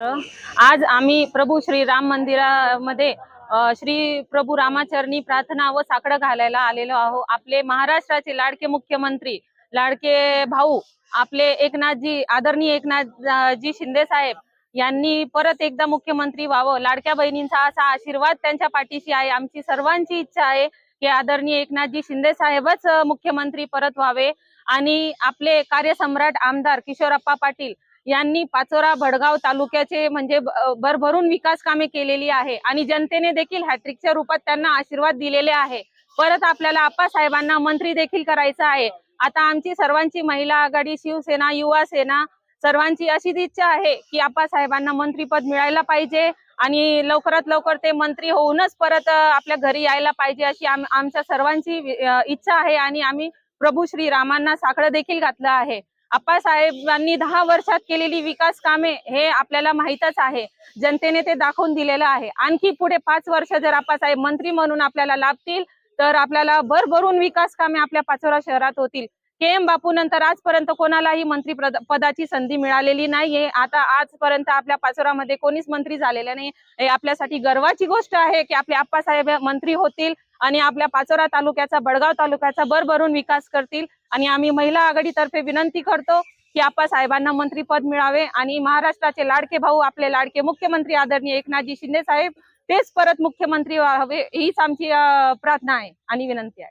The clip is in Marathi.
आज आम्ही प्रभू श्री राम मंदिरामध्ये श्री प्रभू रामाचरणी प्रार्थना व साकडं घालायला आलेलो आहो. आपले महाराष्ट्राचे लाडके मुख्यमंत्री लाडके भाऊ आपले एकनाथजी आदरणीय एकनाथजी शिंदे साहेब यांनी परत एकदा मुख्यमंत्री व्हावं. लाडक्या बहिणींचा असा आशीर्वाद त्यांच्या पाठीशी आहे. आमची सर्वांची इच्छा आहे की आदरणीय एकनाथजी शिंदे साहेबच मुख्यमंत्री परत व्हावे. आणि आपले कार्यसम्राट आमदार किशोरप्पा पाटील यांनी पाचोरा भडगाव तालुक्याचे म्हणजे भरभरून विकास कामे केलेली आहे. आणि जनतेने देखील हॅट्रिकच्या रूपात त्यांना आशीर्वाद दिलेले आहे. परत आपल्याला आप्पासाहेबांना मंत्री देखील करायचं आहे. आता आमची सर्वांची महिला आघाडी शिवसेना युवा सेना सर्वांची अशीच इच्छा आहे की आप्पासाहेबांना मंत्रीपद मिळायला पाहिजे आणि लवकरात लवकर ते मंत्री होऊनच परत आपल्या घरी यायला पाहिजे अशी आम- आमच्या सर्वांची इच्छा आहे. आणि आम्ही प्रभू श्री रामांना साखळं देखील घातलं आहे. आप्पासाहेबांनी दहा वर्षात केलेली विकास कामे हे आपल्याला माहीतच आहे. जनतेने ते दाखवून दिलेलं आहे. आणखी पुढे पाच वर्ष जर आप्पासाहेब मंत्री म्हणून आपल्याला लाभतील तर आपल्याला भरभरून विकास कामे आपल्या पाचोरा शहरात होतील. के एम बापू नंतर आजपर्यंत कोणालाही मंत्री पदाची संधी मिळालेली नाहीये. आता आजपर्यंत आपल्या पाचोरामध्ये कोणीच मंत्री झालेलं नाही. हे आपल्यासाठी गर्वाची गोष्ट आहे की आपले आप्पासाहेब मंत्री होतील आणि आपल्या पाचोरा तालुक्याचा बडगाव तालुक्याचा भरभरून विकास करतील. आणि आम्ही महिला आघाडीतर्फे विनंती करतो की आप्पासाहेबांना मंत्रीपद मिळावे आणि महाराष्ट्राचे लाडके भाऊ आपले लाडके मुख्यमंत्री आदरणीय एकनाथजी शिंदे साहेब तेच परत मुख्यमंत्री व्हावे हीच आमची प्रार्थना आहे आणि विनंती आहे.